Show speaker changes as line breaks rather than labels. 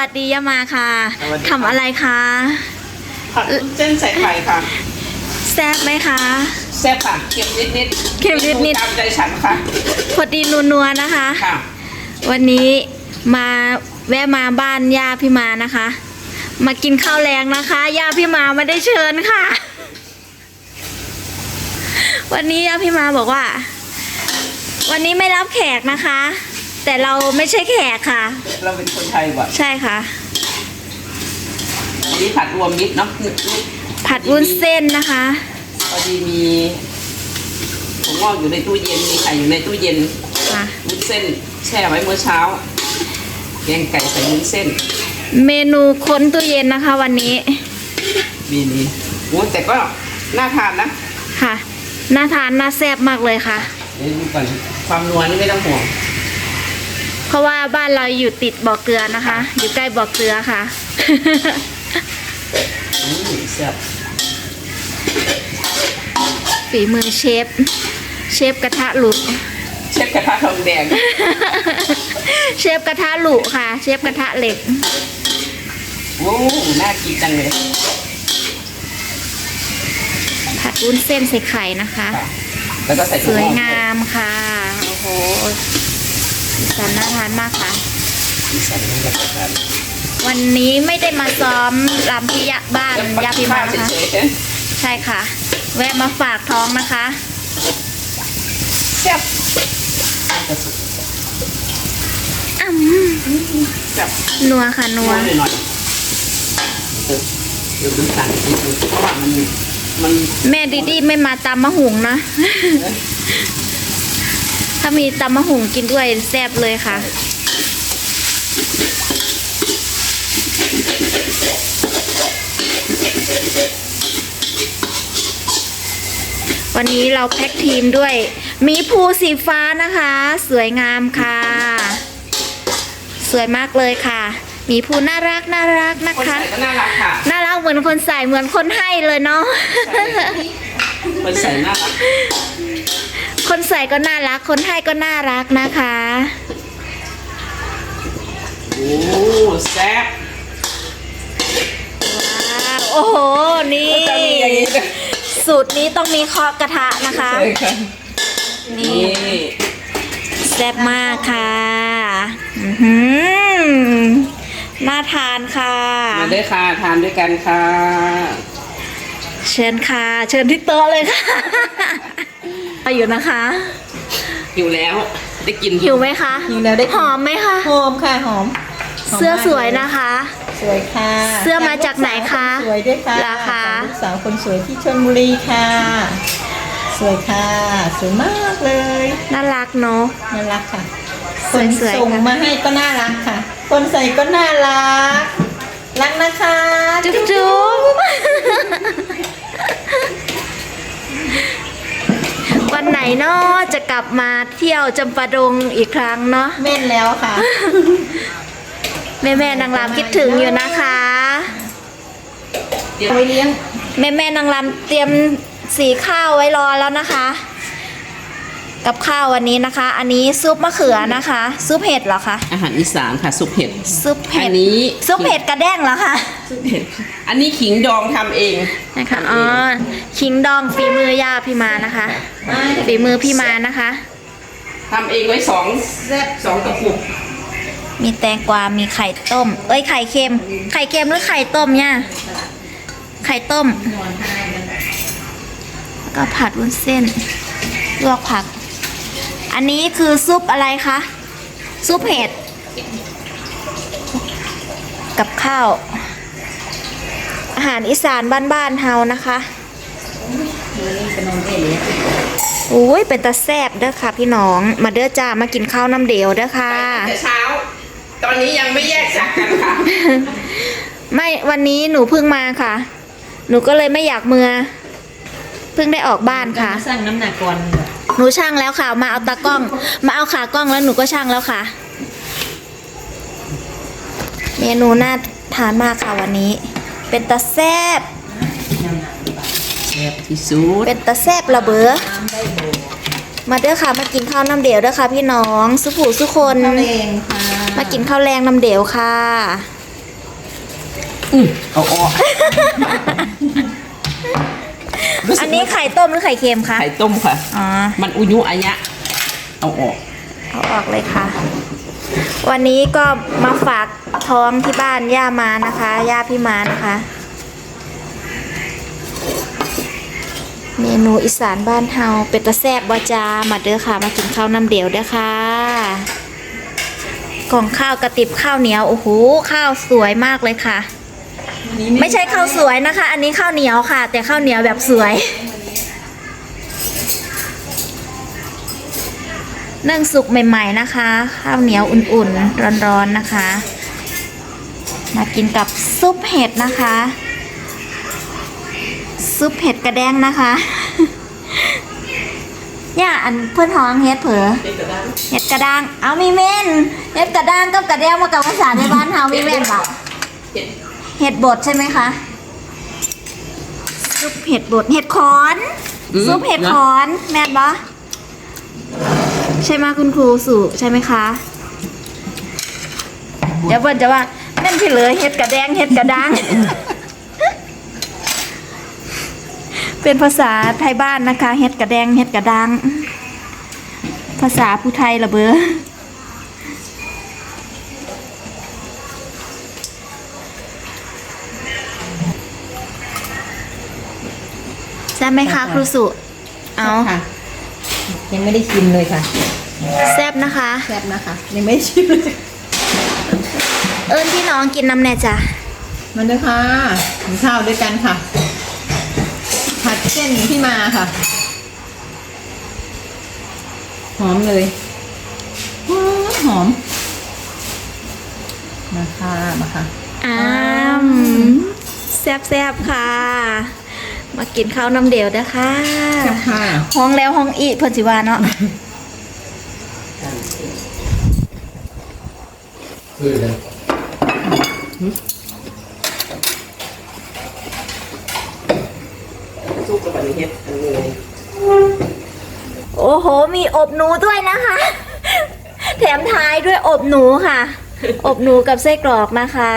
วัสดียามาค่ะ
สวัสดี
ทำอะไรคะ
ผัดวุ้นเส้นใส่ไข่ค่ะ
แซ่บไหมคะ
แซ่บค่ะเค็มนิดนิด
เค็มนิดๆ
ตามใจฉันค่ะ
พอดีนัวๆนะคะ
ค่ะ
วันนี้มาแวะมาบ้านย่าพี่มานะคะ มากินข้าวแรงนะคะย่าพี่มาไม่ได้เชิญค่ะ วันนี้ย่าพี่มาบอกว่า วันนี้ไม่รับแขกนะคะ แต่เราไม่ใช่แขกค่ะ
เราเป็นคนไทยบ่ะ
ใช่ค่ะ
อันนี้ผัดรวมมิตรเนาะนิด
ผัดวุ้นเส้นนะคะ
พอดีมีผมงอกอยู่ในตู้เย็นมีไข่อยู่ในตู้เย็น
ค่ะ
วุ้นเส้น แช่ไว้เมื่อเช้าแกงไก่ใส่วุ้นเส้น
เมนูค้นตู้เย็นนะคะ วันนี้
มีนี่โอ้แต่ก็น่าทานนะ
ค่ะ น่าทานน่าแซ่บมากเลยค่ะ
เดี๋ยวดูก่อนความนัวนี่ไม่ต้องห่วง
เพราะว่าบ้านเราอยู่ติดบ่อเกลือนะคะ อยู่ใกล้บ่อเกลือค่ะ
อืมแซ่บ
ฝีมือเชฟ เชฟกระทะหลุ
เชฟกระทะทองแดง
เชฟกระทะหลุค่ะ เชฟกระทะเหล็ก
โอ้น่ากินจังเลย
ผัดวุ้นเส้นใส่ไข่นะคะ
ค่ะแล้วก็ใส่
ส
ถั่ว
วย
งอก
งามค่ะโอ้โหสีสันน่าทานมากค่ะ
สีสันน่ารับประทาน
วันนี้ไม่ได้มาซ้อมรำพิยะบ้านยาพิมานะคะ
เฉยๆนะ
ใช่ค่ะ แวะมาฝากท้องนะคะ
แซ่บน่าจะสุก
อ้ํ
แซ่บ
นัวค่ะนั
นั
ว
วหน่อยๆเออเดี๋ยวดูสั่งนิดนึงเพราะว่ามันมัน
แม่ดิดี้ไม่มาตำมะหุงนะ ถ้ามีตำมะหุงกินด้วยแซ่บเลยค่ะ วันนี้เราแพ็กทีมด้วยหมีภูสีฟ้านะคะ สวยงามค่ะ สวยมากเลยค่ะหมีภูน่ารักน่ารักนะ
คน
คะ
ใส่ก็น่ารักค่ะ
น่ารักเหมือนคนใส่เหมือนคนให้เลยเนาะ
คนใส่น่ารัก
คนใส่ก็น่ารัก คนให้ก็น่ารักนะคะ
โอ้แซ่บ
ว้าวโอ้โห นี่
จะมีอย่างนี้ด้วย
สูตรนี้ต้องมีเคาะกระทะนะคะ
ใช่ค่ะ
นี่
นี่
แซ่บมากค่ะอื้อหือน่าทานค่ะ
มาด้วยค่ะทานด้วยกันค่ะ
เชิญค่ะ เชิญที่โต๊ะเลยค่ะ ไปอยู่นะคะ
หิวแล้วได้กิน
หิวไหมคะ
หิวแล้วได้
หอมไหมคะ
หอมค่ะหอมหม
เสื้อ
มาก
สวยนะคะ
สวยค่ะ
เสื้อมาจากไหนคะ
สวยด้วยค่ะ
ราคา
จากลูกสาวคนสวยที่ชลบุรีค่ะ สวยค่ะ สวยมากเลย
น่ารักเนาะ
น่ารักค่ะ
ส
ค
วย
น
ๆ
ส่ง
ค่ะ
มาให้ก็น่ารักค่ะ คนใส่ก็น่ารัก รักนะคะ
จุ๊บจุ๊บวันไหนเนาะจะกลับมาเที่ยวจำปาดงอีกครั้งเนาะ
เม่นแล้วค่ะ
แม่แม่ๆนางรำคิดถึงอยู่นะคะ
เอาไปเลี้ยง
แม่แม่ๆนางรำเตรียมสีข้าวไว้รอแล้วนะคะ กับข้าววันนี้นะคะ อันนี้ซุปมะเขือนะคะ ซุปเห็ดเหรอคะ
อาหารอีสานค่ะซุปเห็ด
ซุปเห็ด
อันนี้
ซุปเห็ดกระแด้งเหรอคะ
ซุปเห็ดอันนี้ขิงดองทำเอง
นะคะอ๋อคิงดองฝีมือย่าพี่มานะคะฝีมือพี่มานะคะ
ทำเองไว้สองสองกระปุก
มีแตงกวา มีไข่ต้ม เอ้ยไข่เค็ม ไข่เค็มหรือไข่ต้มเนี่ย ไข่ต้ม แล้วก็ผัดวุ้นเส้น ลวกผัก อันนี้คือซุปอะไรคะ ซุปเห็ด กับข้าว อาหารอีสานบ้านๆเฮานะคะโอ้ยเป็นตาแซบเด้อค่ะพี่น้อง มาเด้อจ้ามากินข้าวน้ำเดียวเด้อค่ะ
แต่เช้า ตอนนี้ยังไม่แยกจากกันค่ะ
ไม่วันนี้หนูเพิ่งมาค่ะ หนูก็เลยไม่อยากเมือเพิ่งได้ออกบ้านค่ะ
สั่งน้ำหนักก่อน
หนูช่างแล้วค่ะ มาเอาตากล้อง มาเอาขากล้องแล้วหนูก็ช่างแล้วค่ะ เมนูน่าทานมากค่ะวันนี้ เป็นตาแซบ
แซ่บที่สุด
เป็นตาแซบระเบ้อมาเด้อค่ะมากินข้าวน้ำเดียวเด้อค่ะพี่น้อง สุผูสุคน
ทำเองค่ะ
มากินข้าวแรงน้ำเดียวค่ะ
อื้อเอาออก
อันนี้ไข่ต้มหรือไข่เค็มคะ
ไข่ต้มค่ะ
อ๋อ
มันอุยุอัยะ เอาออก
เอาออกเลยค่ะ วันนี้ก็มาฝากท้องที่บ้านย่ามานะคะ ย่าพี่มานะคะ เมนูอีสานบ้านเฮาเป็ดตะแซบบจา มาเด้อค่ะ มากินข้าวน้ำเดียวเด้อค่ะ กล่องข้าวกระติบข้าวเหนียวโอ้โหข้าวสวยมากเลยค่ะ ไม่ใช่ข้าวสวยนะคะ อันนี้ข้าวเหนียวค่ะ แต่ข้าวเหนียวแบบสวยนึ่งสุกใหม่ๆนะคะ ข้าวเหนียวอุ่นๆร้อนๆนะคะ มากินกับซุปเห็ดนะคะ ซุปเห็ดกระแดงนะคะ ย่าอันเพื่อนท้องเฮ็ดเผลอเห็ดกระด้าง เอามีเม่นเห็ดกระด้างกับกระแดงมากับภาษาในบ้านเฮามีเม่นเปล่าเห็ดบดใช่ไหมคะซุปเห็ดบดเห็ดขอน
อืม
ซุปเห็ดขอนแม่นปะใช่ไหมคุณครูสุใช่ไหมคะ เดี๋ยวเบิ่นจะว่าแม่นพี่เลยเห็ดกระแดงเห็ดกระด้าง เป็นภาษาไทยบ้านนะคะเห็ดกระแดงเห็ดกระด้างภาษาผู้ไทยละเบอใช่บไหมคะครูสุเอา
ค่ะ ยังไม่ได้ชิมเลยค่ะ
แซบนะคะ
แซ่บนะคะ ยังไม่ได้ชิมเลย
เอิญพี่น้องกินน้ำแน่จ้ะ
มันด้วยค่ะกินข้าวด้วยกันค่ะผัด เส้นที่มาค่ะ หอมเลยหอมหอมมาค่ะมาค่ะ
อ้ามแซบแซบๆค่ะ มากินข้าวน้ำเดียวนะคะ
แซ่บค่ะ
ห้องแล้วห้องอีกเพิ่นสิว่าเนาะ
สู้ กับบนี้เฮ็ดอันนี้
โอ้โห มีอบหนูด้วยนะคะ แถมท้ายด้วยอบหนูค่ะ อบหนูกับไส้กรอกนะคะ